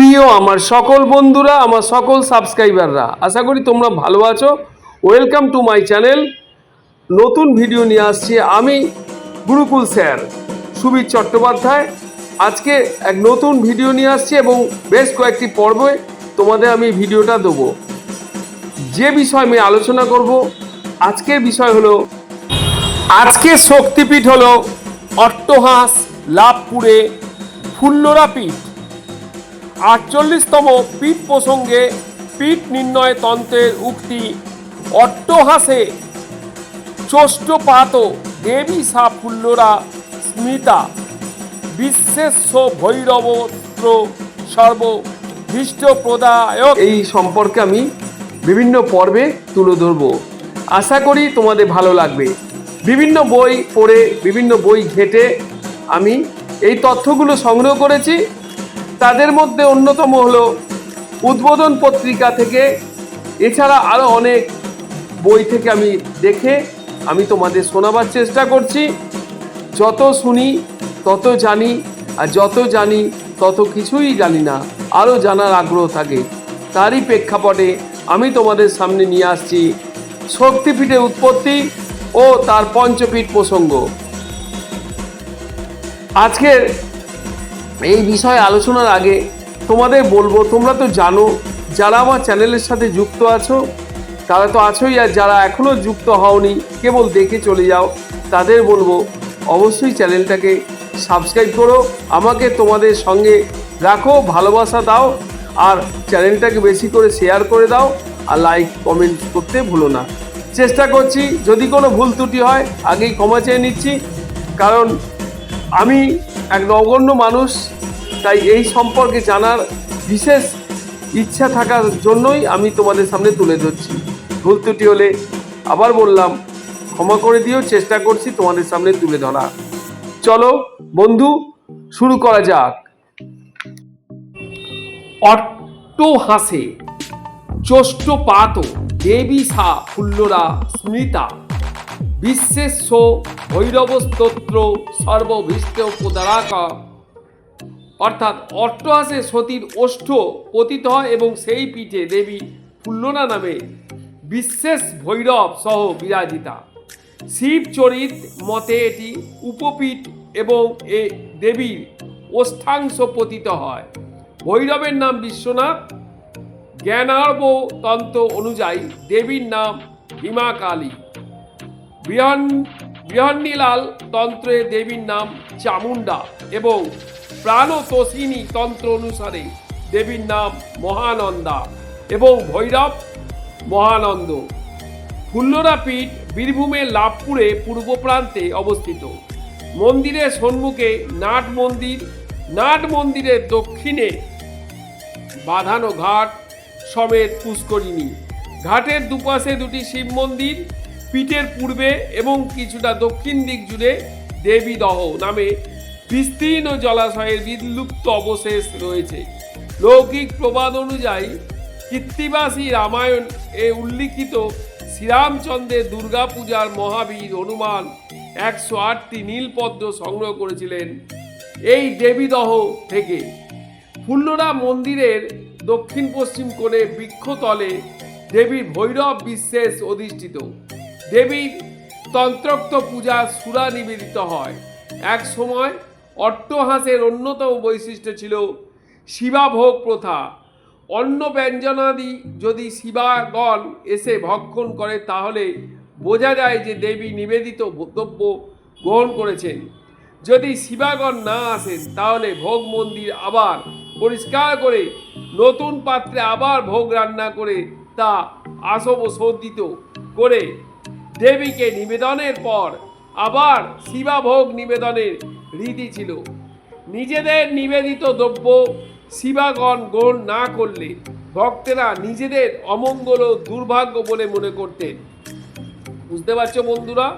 প্রিয় আমার সকল বন্ধুরা, আমার সকল সাবস্ক্রাইবাররা, আশা করি তোমরা ভালো আছো। ওয়েলকাম টু মাই চ্যানেল নতুন ভিডিও নিয়ে আসছি আমি গুরুকুল স্যার, সুবীর চট্টোপাধ্যায়। আজকে এক নতুন ভিডিও নিয়ে আসছি এবং বেশ কয়েকটি পর্বে তোমাদের আমি ভিডিওটা দেবো। যে বিষয় আমি আলোচনা করব, আজকের বিষয় হলো আজকের শক্তিপীঠ হলো অট্টহাঁস, লাভপুরে ফুল্লরা পীঠ। আটচল্লিশতম পীঠ প্রসঙ্গে পীঠ নির্ণয় তন্ত্রের উক্তি, অট্টহাসে চষ্টপাত দেবী সাফল্যরা স্মিতা, বিশ্বেশ্ব ভৈরবত্র সর্বভীষ্ট প্রদায়ক এই সম্পর্কে আমি বিভিন্ন পর্বে তুলে ধরব। আশা করি তোমাদের ভালো লাগবে। বিভিন্ন বই পড়ে, বিভিন্ন বই ঘেটে আমি এই তথ্যগুলো সংগ্রহ করেছি। তাদের মধ্যে অন্যতম হল উদ্বোধন পত্রিকা থেকে। এছাড়া আরও অনেক বই থেকে আমি দেখে আমি তোমাদের শোনাবার চেষ্টা করছি। যত শুনি, তত জানি, আর যত জানি, তত কিছুই জানি না আরও জানার আগ্রহ থাকে। তারই প্রেক্ষাপটে আমি তোমাদের সামনে নিয়ে আসছি শক্তিপীঠের উৎপত্তি ও তার পঞ্চপীঠ প্রসঙ্গ। আজকের এই বিষয়ে আলোচনার আগে তোমাদের বলব, তোমরা তো জানো, যারা আমার চ্যানেলের সাথে যুক্ত আছো, তারা তো আছোই আর যারা এখনও যুক্ত হওনি, কেবল দেখে চলে যাও, তাদের বলব, অবশ্যই চ্যানেলটাকে সাবস্ক্রাইব করো, আমাকে তোমাদের সঙ্গে রাখো, ভালোবাসা দাও, আর চ্যানেলটাকে বেশি করে শেয়ার করে দাও, আর লাইক কমেন্ট করতে ভুলো না। চেষ্টা করছি, যদি কোনো ভুল ত্রুটি হয়, আগেই ক্ষমা চেয়ে নিচ্ছি, কারণ আমি এক নগণ্য মানুষ। তাই এই সম্পর্কে জানার বিশেষ ইচ্ছা থাকার জন্যই আমি তোমাদের সামনে তুলে ধরছি। ভুল ত্রুটি হলে আবার বললাম, ক্ষমা করে দিও, চেষ্টা করছি তোমাদের সামনে তুলে ধরা চলো বন্ধু, শুরু করা যাক। অট্ট হাসে চষ্ট পাত, দেবী সা, ফুল্লরা, স্মৃতা। বিশ্বেশ্ব ভৈরব স্তোত্র সর্বভীষ্ট প্রদারাক অর্থাৎ অট্টহাসে সতীর ওষ্ঠ পতিত হয় এবং সেই পিঠে দেবী ফুল্লনা নামে বিশ্বেষ ভৈরব সহ বিরাজিতা। শিবচরিত মতে এটি উপপীঠ এবং এ দেবীর ওষ্ঠাংশ পতিত হয়। ভৈরবের নাম বিশ্বনাথ। জ্ঞানার্ব তন্ত্র অনুযায়ী দেবীর নাম হিমা কালী বৃহন, বৃহন্নীলাল তন্ত্রে দেবীর নাম চামুন্ডা এবং প্রাণতোষিনী তন্ত্র অনুসারে দেবীর নাম মহানন্দা এবং ভৈরব মহানন্দ। ফুল্লরা পীঠ বীরভূমের লাভপুরে পূর্ব প্রান্তে অবস্থিত। মন্দিরের সম্মুখে নাট মন্দির, নাট মন্দিরের দক্ষিণে বাঁধানো ঘাট, সমেত পুষ্করিণী। ঘাটের দুপাশে দুটি শিব মন্দির পীঠের পূর্বে এবং কিছুটা দক্ষিণ দিক জুড়ে দেবীদহ নামে বিস্তীর্ণ জলাশয়ের বিলুপ্ত অবশেষ রয়েছে। লৌকিক প্রবাদ অনুযায়ী কৃত্তিবাসী রামায়ণ এ উল্লিখিত শ্রীরামচন্দ্রের দুর্গাপূজার মহাবীর হনুমান একশো আটটি নীলপদ্ম সংগ্রহ করেছিলেন এই দেবীদহ থেকে। ফুল্লরা মন্দিরের দক্ষিণ পশ্চিম কোণে বৃক্ষতলে দেবীর ভৈরব বিশেষ অধিষ্ঠিত। দেবীর তন্ত্রোক্ত পূজা সুরা নিবেদিত হয়। এক সময় অট্টহাসের অন্যতম বৈশিষ্ট্য ছিল শিবাভোগ প্রথা। অন্ন ব্যঞ্জনাদি যদি শিবাগণ এসে ভক্ষণ করে, তাহলে বোঝা যায় যে দেবী নিবেদিত দ্রব্য গ্রহণ করেছেন। যদি শিবাগণ না আসেন, তাহলে ভোগ মন্দির আবার পরিষ্কার করে, নতুন পাত্রে আবার ভোগ রান্না করে তা আসব সজ্জিত করে দেবীকে নিবেদনের পর আবার শিবাভোগ নিবেদনের রীতি ছিল। নিজেদের নিবেদিত দ্রব্য শিবাগণ গ্রহণ না করলে ভক্তেরা নিজেদের অমঙ্গল ও দুর্ভাগ্য বলে মনে করতেন। বুঝতে পারছ বন্ধুরা?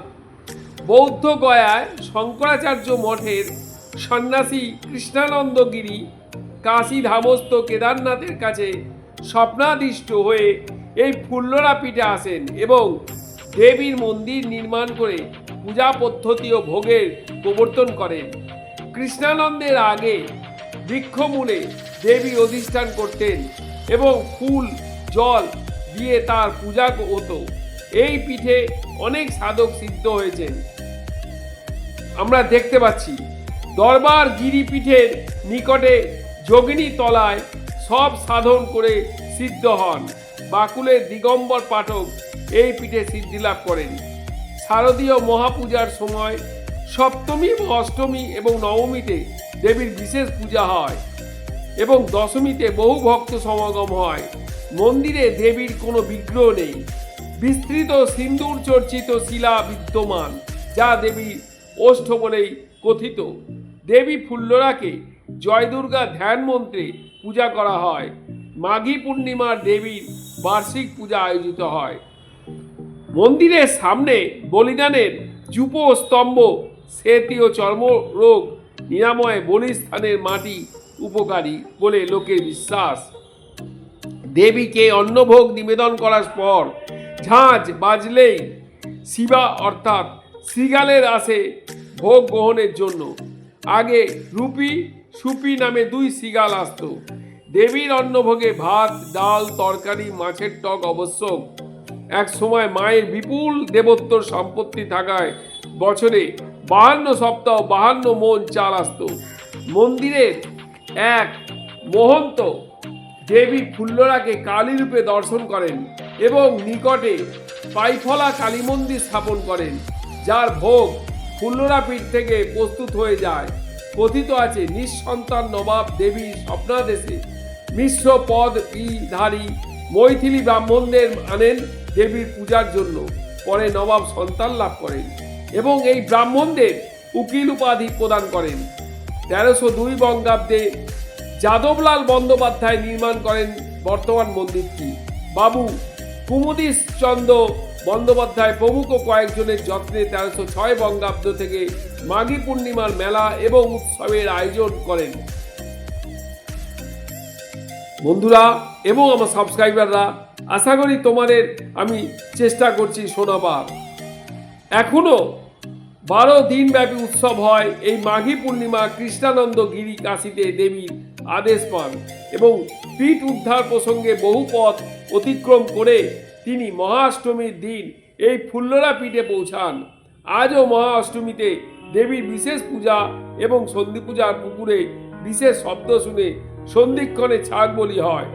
বৌদ্ধ গয়ায় শঙ্করাচার্য মঠের সন্ন্যাসী কৃষ্ণানন্দগিরি কাশী ধামস্থ কেদারনাথের কাছে স্বপ্নাদিষ্ট হয়ে এই ফুল্লরা পীঠে আসেন এবং দেবীর মন্দির নির্মাণ করে পূজা পদ্ধতি ও ভোগের প্রবর্তন করেন কৃষ্ণানন্দের আগে বৃক্ষমূলে দেবী অধিষ্ঠান করতেন এবং ফুল, জল দিয়ে তার পূজা হতো। এই পিঠে অনেক সাধক সিদ্ধ হয়েছেন। আমরা দেখতে পাচ্ছি, দরবার গিরিপীঠের নিকটে যোগিনী তলায় সব সাধন করে সিদ্ধ হন। বাকুলের দিগম্বর পাঠক এই পিঠে সিদ্ধি লাভ করেন। শারদীয় মহাপূজার সময় সপ্তমী অষ্টমী এবং নবমীতে দেবীর বিশেষ পূজা হয় এবং দশমীতে বহু ভক্ত সমাগম হয়। মন্দিরে দেবীর কোনো বিগ্রহ নেই। বিস্তৃত সিন্দুর চর্চিত শিলা বিদ্যমান, যা দেবীর ওষ্ঠ বলেই কথিত। দেবী ফুল্লরাকে জয় দুর্গা ধ্যান মন্ত্রে পূজা করা হয়। মাঘী পূর্ণিমার দেবীর বার্ষিক পূজা আয়োজিত হয়। মন্দিরের সামনে বলিদানের যুপ স্তম্ভ, সেতি ও চর্মরোগ নিরাময়ে বলিস্থানের মাটি উপকারী বলে লোকের বিশ্বাস। দেবীকে অন্নভোগ নিবেদন করার পর ঝাঁজ বাজলেই শিবা অর্থাৎ শ্রীগালের আসে ভোগ গ্রহণের জন্য। আগে রুপি সুপি নামে দুই শিগাল আসতো। দেবীর অন্নভোগে ভাত, ডাল, তরকারি, মাছের টক আবশ্যক এক সময় মায়ের বিপুল দেবত্বর সম্পত্তি থাকায় বছরে বাহান্ন সপ্তাহ, বাহান্ন মন চাল আসতো। মন্দিরের এক মহন্ত দেবী ফুল্লরাকে কালী রূপে দর্শন করেন এবং নিকটে পাইফলা কালী মন্দির স্থাপন করেন, যার ভোগ ফুল্লরা পীঠ থেকে প্রস্তুত হয়ে যায়। কথিত আছে, নিঃসন্তান নবাব দেবী স্বপ্নাদেশে মিশ্র পদ ধারী মৈথিলি ব্রাহ্মণদের আনেন দেবীর পূজার জন্য। পরে নবাব সন্তান লাভ করেন এবং এই ব্রাহ্মণদের উকিল উপাধি প্রদান করেন। তেরোশো দুই বঙ্গাব্দে যাদবলাল বন্দ্যোপাধ্যায় নির্মাণ করেন বর্তমান মন্দিরটি। বাবু কুমুদিশ চন্দ্র বন্দ্যোপাধ্যায় প্রমুখ কয়েকজনের যত্নে তেরোশো ছয় বঙ্গাব্দ থেকে মাঘী পূর্ণিমার মেলা এবং উৎসবের আয়োজন করেন। বন্ধুরা, এবং আমার সাবস্ক্রাইবাররা আশা করি তোমাদের আমি চেষ্টা করছি শোনাবার। এখনও বারো দিনব্যাপী উৎসব হয়, এই মাঘী পূর্ণিমা কৃষ্ণানন্দ গিরি কাশিতে দেবীর আদেশ পান এবং পীঠ উদ্ধার প্রসঙ্গে বহু পথ অতিক্রম করে তিনি মহাষ্টমীর দিন এই ফুল্লরা পীঠে পৌঁছান। আজও মহা অষ্টমীতে দেবীর বিশেষ পূজা এবং সন্ধি পূজার পুকুরে বিশেষ শব্দ শুনে সন্ধিক্ষণে ছাগ বলি হয়।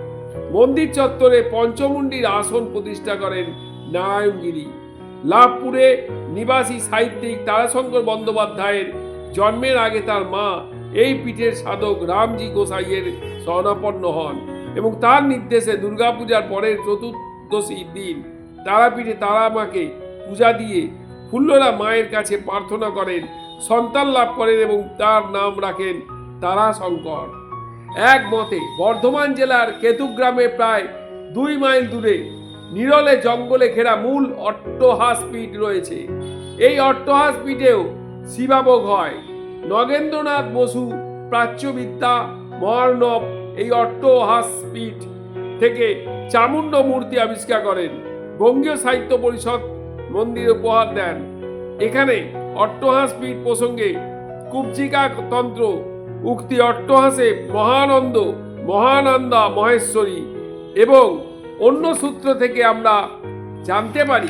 মন্দির চত্বরে পঞ্চমুণ্ডির আসন প্রতিষ্ঠা করেন নারায়ণগিরি। লাভপুরে নিবাসী সাহিত্যিক তারাশঙ্কর বন্দ্যোপাধ্যায়ের জন্মের আগে তার মা এই পীঠের সাধক রামজি গোসাইয়ের শরণাপন্ন হন এবং তার নির্দেশে দুর্গাপূজার পরের চতুর্দশীর দিন তারাপীঠে তারা মাকে পূজা দিয়ে ফুল্লরা মায়ের কাছে প্রার্থনা করেন, সন্তান লাভ করেন এবং তার নাম রাখেন তারাশঙ্কর। এক মতে, বর্ধমান জেলার কেতুগ্রামে প্রায় দুই মাইল দূরে নিরলে জঙ্গলে ঘেরা মূল অট্টহাস পীঠ রয়েছে। এই অট্টহাস পীঠেও শিবাভোগ হয়। নগেন্দ্রনাথ বসু প্রাচ্যবিদ্যা মহার্ণব এই অট্টহাস পীঠ থেকে চামুণ্ড মূর্তি আবিষ্কার করেন। বঙ্গীয় সাহিত্য পরিষদ মন্দির উপহার দেন। এখানে অট্টহাস পীঠ প্রসঙ্গে কুব্জিকা তন্ত্র উক্তি অর্থ অট্টহাসে মহানন্দ, মহানন্দা, মহেশ্বরী এবং অন্য সূত্র থেকে আমরা জানতে পারি।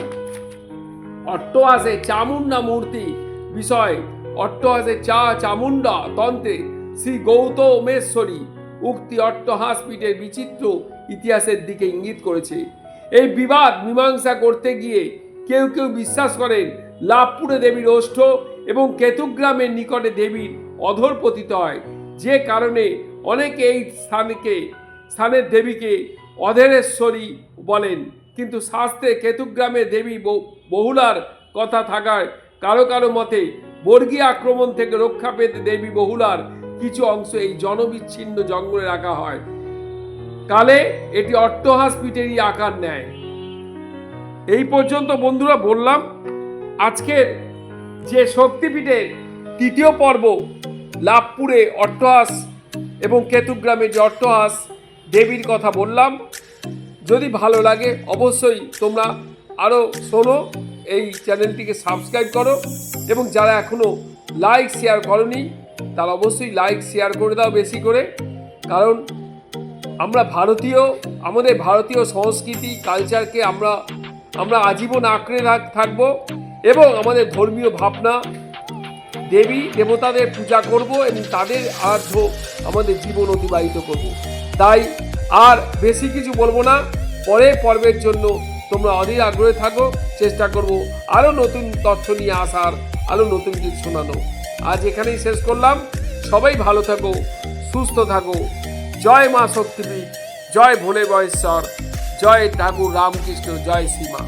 অট্টহাসে চামুন্ডা মূর্তি বিষয়। অট্টহাসে চা চামুন্ডা তন্ত্রে শ্রী গৌতমেশ্বরী। উক্তি অট্টহাস পীঠের বিচিত্র ইতিহাসের দিকে ইঙ্গিত করেছে। এই বিবাদ, মীমাংসা করতে গিয়ে কেউ কেউ বিশ্বাস করেন লাভপুরে দেবীর ওষ্ঠ এবং কেতুগ্রামের নিকটে দেবীর অধর পতিত হয়। যে কারণে অনেকে এই স্থানকে, স্থানের দেবীকে অধেরেশ্বরী বলেন। কিন্তু শাস্ত্রে কেতুগ্রামে দেবী বহুলার কথা থাকায় কারও কারও মতে বর্গী আক্রমণ থেকে রক্ষা পেতে দেবী বহুলার কিছু অংশ এই জনবিচ্ছিন্ন জঙ্গলে রাখা হয়। কালে এটি অট্টহাস পিঠেরই আকার নেয়। এই পর্যন্ত বন্ধুরা বললাম, আজকের যে শক্তিপীঠের তৃতীয় পর্ব, লাভপুরে অট্টহাস এবং কেতুগ্রামে যে অট্টহাস, দেবীর কথা বললাম। যদি ভালো লাগে অবশ্যই তোমরা আরও শোনো, এই চ্যানেলটিকে সাবস্ক্রাইব করো এবং যারা এখনও লাইক শেয়ার করনি, তারা অবশ্যই লাইক শেয়ার করে দাও বেশি করে। কারণ আমরা ভারতীয়, আমাদের ভারতীয় সংস্কৃতি, কালচারকে আমরা আমরা আজীবন আঁকড়ে থাকব এবং আমাদের ধর্মীয় ভাবনা দেবী দেবতাদের পূজা করব এবং তাদের আরাধ্য আমাদের জীবন অতিবাহিত করব। তাই আর বেশি কিছু বলব না। পরের পর্বের জন্য তোমরা অধীর আগ্রহে থাকো। চেষ্টা করব আরও নতুন তথ্য নিয়ে আসার, আরও নতুন কিছু শোনানো আজ এখানেই শেষ করলাম। সবাই ভালো থাকো, সুস্থ থাকো। জয় মা শক্তিপীঠ, জয় ভোলে বয়েশ্বর জয় ঠাকুর রামকৃষ্ণ, জয় শ্রীমা